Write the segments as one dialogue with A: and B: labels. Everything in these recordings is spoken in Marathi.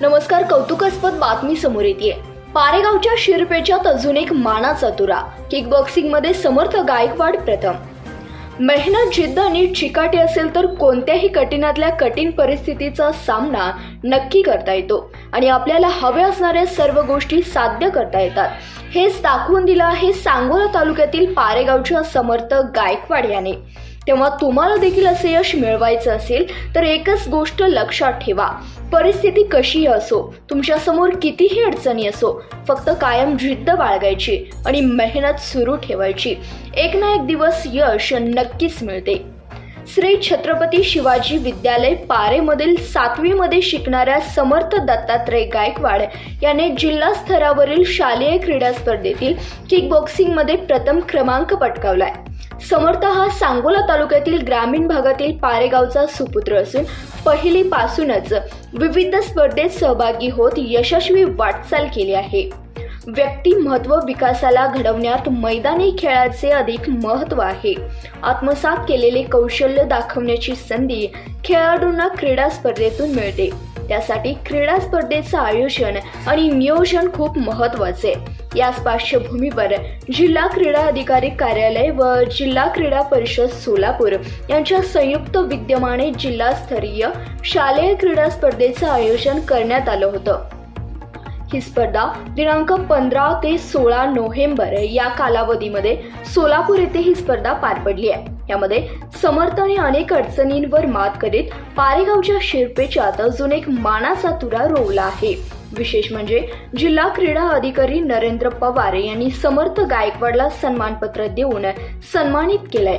A: नमस्कार कौतुकास्पद बातमी समोर येते पारेगावच्या शिरपेच्यात अजून एक मानाचा तुरा किक बॉक्सिंगमध्ये समर्थ गायकवाड प्रथम. मेहनत जिद्द आणि चिकाटी असेल तर कोणत्याही कठीणातल्या कठीण परिस्थितीचा सामना नक्की करता येतो आणि आपल्याला हव्या असणाऱ्या सर्व गोष्टी साध्य करता येतात. हेच दाखवून दिलं आहे सांगोला तालुक्यातील पारेगावच्या समर्थ गायकवाड याने. तेव्हा तुम्हाला देखील असे यश मिळवायचं असेल तर एकच गोष्ट लक्षात ठेवा. परिस्थिती कशीही असो तुमच्यासमोर कितीही अडचणी असो फक्त कायम जिद्द बाळगायची आणि मेहनत सुरू ठेवायची. एक ना एक दिवस यश नक्कीच मिळते. श्री छत्रपती शिवाजी विद्यालय पारेमधील सातवीमध्ये शिकणाऱ्या समर्थ दत्तात्रय गायकवाड याने जिल्हा स्तरावरील शालेय क्रीडा स्पर्धेतील किक बॉक्सिंगमध्ये प्रथम क्रमांक पटकावलाय. समर्थ हा सांगोला तालुक्यातील ग्रामीण भागातील पारेगावचा सुपुत्र असून पहिलीपासूनच विविध स्पर्धेत सहभागी होत यशस्वी वाटचाल केली आहे. व्यक्तिमत्व विकासाला घडवण्यात मैदानी खेळाचे अधिक महत्त्व आहे. आत्मसात केलेले कौशल्य दाखवण्याची संधी खेळाडूंना क्रीडा स्पर्धेतून मिळते. त्यासाठी क्रीडा स्पर्धेचं आयोजन आणि नियोजन खूप महत्त्वाचे याच पार्श्वभूमीवर जिल्हा क्रीडा अधिकारी कार्यालय व जिल्हा क्रीडा परिषद सोलापूर यांच्या संयुक्त विद्यमाने जिल्हास्तरीय शालेय क्रीडा स्पर्धेचं आयोजन करण्यात आलं होतं. ही स्पर्धा दिनांक पंधरा ते सोळा नोव्हेंबर या कालावधीमध्ये सोलापूर येथे ही स्पर्धा पार पडली आहे. यामध्ये समर्थ आणि अनेक अडचणींवर मात करीत पारेगावच्या शिरपेचात अजून एक मानाचा तुरा रोवला आहे. विशेष म्हणजे जिल्हा क्रीडा अधिकारी नरेंद्र पवार यांनी समर्थ गायकवाडला सन्मानपत्र देऊन सन्मानित केलंय.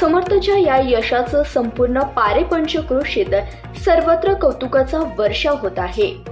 A: समर्थच्या या यशाचं संपूर्ण पारे पंचक्रोशीत सर्वत्र कौतुकाचा वर्षाव होत आहे.